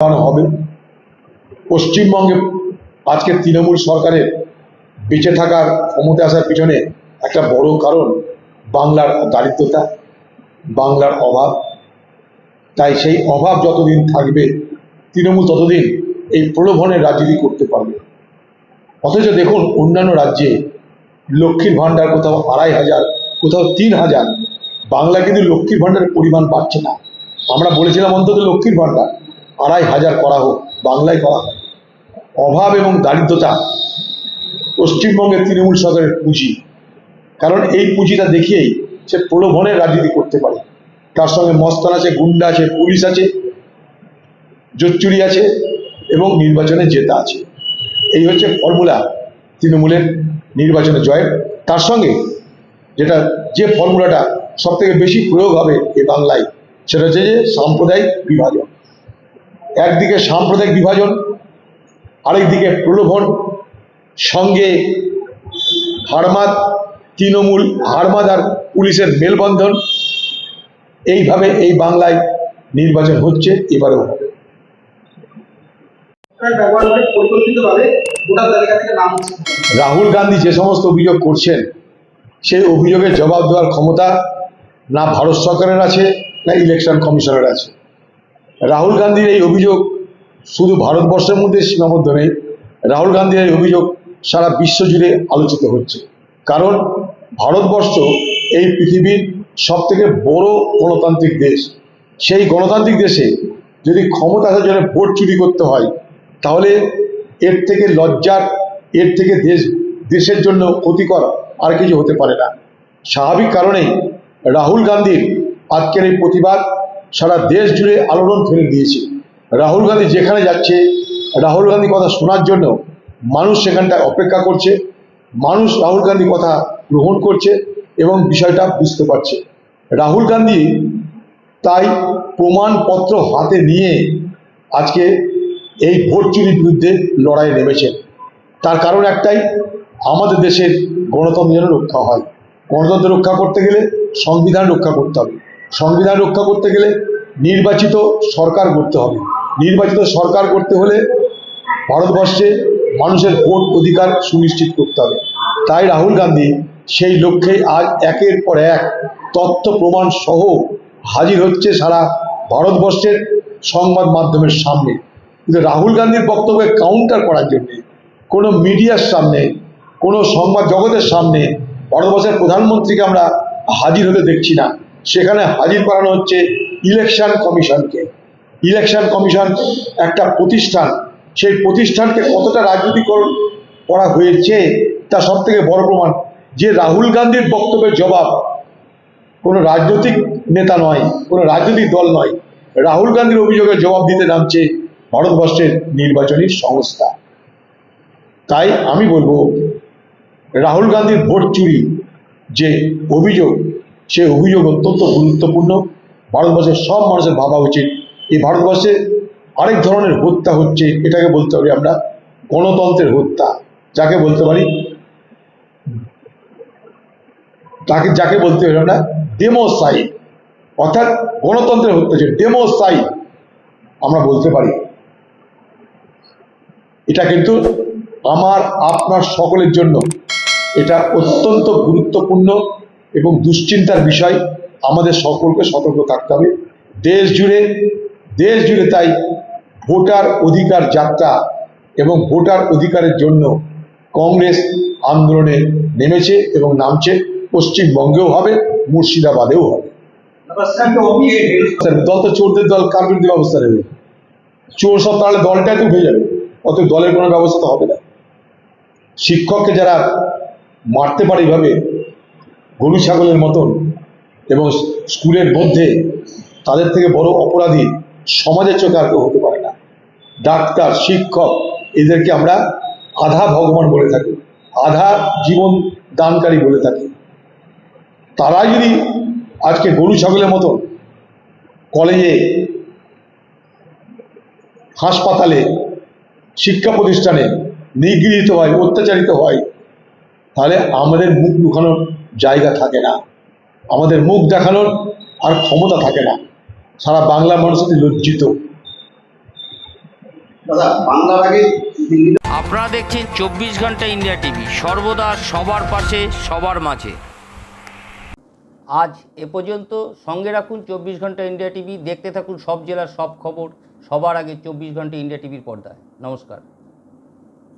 হবে। পশ্চিমবঙ্গে আজকে তৃণমূল সরকারের বেঁচে থাকার ক্ষমতা আসার পিছনে একটা বড় কারণ বাংলার দারিদ্রতা, বাংলার অভাব। তাই সেই অভাব যতদিন থাকবে, তৃণমূল ততদিন এই প্রলোভনের রাজনীতি করতে পারবে অথচ দেখুন, অন্যান্য রাজ্যে লক্ষ্মীর ভাণ্ডার কোথাও আড়াই হাজার, কোথাও তিন হাজার। বাংলা কিন্তু লক্ষ্মীর ভাণ্ডারের পরিমাণ বাড়ছে না। আমরা বলেছিলাম অন্তত লক্ষ্মীর ভাণ্ডার। আড়াই হাজার করা হোক, বাংলায় করা হয় অভাব এবং দারিদ্রতা পশ্চিমবঙ্গের তৃণমূল সরকারের পুঁজি। কারণ এই পুঁজিটা দেখিয়েই সে প্রলোভনের রাজনীতি করতে পারে। তার সঙ্গে মস্তান আছে, গুন্ডা আছে, পুলিশ আছে, জোচ্চুরি আছে এবং নির্বাচনে জেতা আছে। এই হচ্ছে ফর্মুলা তৃণমূলের নির্বাচনে জয়ের। তার সঙ্গে যেটা, যে ফর্মুলাটা সব থেকে বেশি প্রয়োগ হবে এ বাংলায়, সেটা হচ্ছে যে সাম্প্রদায়িক বিভাজন। একদিকে সাম্প্রদায়িক বিভাজন আরেকদিকে প্রলোভন সঙ্গে হারমাদ তৃণমূল হারমাদ আর পুলিশের মেলবন্ধন। এইভাবে এই বাংলায় নির্বাচন হচ্ছে এবারেও হবে। রাহুল গান্ধী যে সমস্ত অভিযোগ করছেন সেই অভিযোগের জবাব দেওয়ার ক্ষমতা না ভারত সরকারের আছে না ইলেকশন কমিশনের আছে। রাহুল গান্ধীর এই অভিযোগ শুধু ভারতবর্ষের মধ্যে সীমাবদ্ধ নেই, রাহুল গান্ধীর এই অভিযোগ সারা বিশ্ব জুড়ে আলোচিত হচ্ছে। কারণ ভারতবর্ষ এই পৃথিবীর সব থেকে বড় গণতান্ত্রিক দেশ। সেই গণতান্ত্রিক দেশে যদি ক্ষমতা আসার জন্য ভোট চুরি করতে হয়, তাহলে এর থেকে লজ্জার, এর থেকে দেশ, দেশের জন্য ক্ষতিকর আর কিছু হতে পারে না। স্বাভাবিক কারণেই রাহুল গান্ধীর আজকের এই প্রতিবাদ সারা দেশ জুড়ে আলোড়ন ফেলে দিয়েছে। রাহুল গান্ধী যেখানে যাচ্ছে, রাহুল গান্ধী কথা শোনার জন্য মানুষ সেখানটায় অপেক্ষা করছে, মানুষ রাহুল গান্ধী কথা গ্রহণ করছে এবং বিষয়টা বুঝতে পারছে। রাহুল গান্ধী তাই প্রমাণপত্র হাতে নিয়ে আজকে এই ভোট চুরির বিরুদ্ধে লড়াই নেমেছেন। তার কারণ একটাই, আমাদের দেশের গণতন্ত্র যেন রক্ষা হয়। গণতন্ত্র রক্ষা করতে গেলে সংবিধান রক্ষা করতে হবে। সংবিধান রক্ষা করতে গেলে নির্বাচিত সরকার করতে হবে। নির্বাচিত সরকার করতে হলে ভারতবর্ষে মানুষের ভোট অধিকার সুনিশ্চিত করতে হবে। তাই রাহুল গান্ধী সেই লক্ষ্যে আজ একের পর এক তথ্য প্রমাণ সহ হাজির হচ্ছে সারা ভারতবর্ষের সংবাদ মাধ্যমের সামনে। কিন্তু রাহুল গান্ধীর বক্তব্যে কাউন্টার করার জন্যে, কোনো মিডিয়ার সামনে, কোনো সংবাদ জগতের সামনে ভারতবর্ষের প্রধানমন্ত্রীকে আমরা হাজির হতে দেখছি না। সেখানে হাজির করানো হচ্ছে ইলেকশন কমিশনকে। ইলেকশন কমিশন একটা প্রতিষ্ঠান। সেই প্রতিষ্ঠানকে কতটা রাজনীতিকরণ করা হয়েছে তা সব থেকে বড় প্রমাণ। যে রাহুল গান্ধীর বক্তব্যের জবাব কোনো রাজনৈতিক নেতা নয়, কোনো রাজনৈতিক দল নয়। রাহুল গান্ধীর অভিযোগের জবাব দিতে নামছে ভারতবর্ষের নির্বাচনী সংস্থা। তাই আমি বলব, রাহুল গান্ধীর ভোট চুরি যে অভিযোগ সে অভিযোগ অত্যন্ত গুরুত্বপূর্ণ। ভারতবর্ষের সব মানুষের ভাবা উচিত। এই ভারতবর্ষে আরেক ধরনের হত্যা হচ্ছে, এটাকে বলতে পারি আমরা গণতন্ত্রের হত্যা। যাকে বলতে পারি, তাকে, যাকে বলতে পারি আমরা ডেমোসাইড অর্থাৎ গণতন্ত্রের হত্যা হচ্ছে ডেমোসাইড আমরা বলতে পারি। এটা কিন্তু আমার, আপনার সকলের জন্য এটা অত্যন্ত গুরুত্বপূর্ণ। এবং দুশ্চিন্তার বিষয় আমাদের সকলকে সতর্ক থাকতে হবে। দেশ জুড়ে দেশ জুড়ে তাই ভোটার অধিকার যাত্রা এবং ভোটার অধিকারের জন্য কংগ্রেস আন্দোলনে নেমেছে এবং নামছে। পশ্চিমবঙ্গেও হবে, মুর্শিদাবাদেও হবে। দল তো চোরদের দল, কার বিরুদ্ধে ব্যবস্থা নেবে? চোর সব তাহলে দলটাই তো উঠে যাবে। অত দলের কোনো ব্যবস্থা তো হবে না। শিক্ষককে যারা মারতে পারে এইভাবে গরু ছাগলের মতন এবং স্কুলের মধ্যে তাদের থেকে বড় অপরাধী সমাজের চোখে আর কেউ হতে পারে না। ডাক্তার, শিক্ষক, এদেরকে আমরা আধা ভগবান বলে থাকি, আধা জীবন দানকারী বলে থাকি। তারা যদি আজকে গরু ছাগলের মতন কলেজে, হাসপাতালে, শিক্ষা প্রতিষ্ঠানে নিগৃহীত হয়, অত্যাচারিত হয়, তাহলে আমাদের মুখ লুকানোর জায়গা থাকে না। আমাদের মুখ দেখানোর আর ক্ষমতা থাকে না। সারা বাংলা মানুষ লজ্জিত। আপনারা দেখছেন চব্বিশ ঘণ্টা ইন্ডিয়া টিভি। সর্বদা সবার পাশে, সবার মাঝে। আজ এ পর্যন্ত সঙ্গে রাখুন চব্বিশ ঘণ্টা ইন্ডিয়া টিভি। দেখতে থাকুন সব জেলার সব খবর। সবার আগে চব্বিশ ঘণ্টা ইন্ডিয়া টিভির পর্দায়। নমস্কার।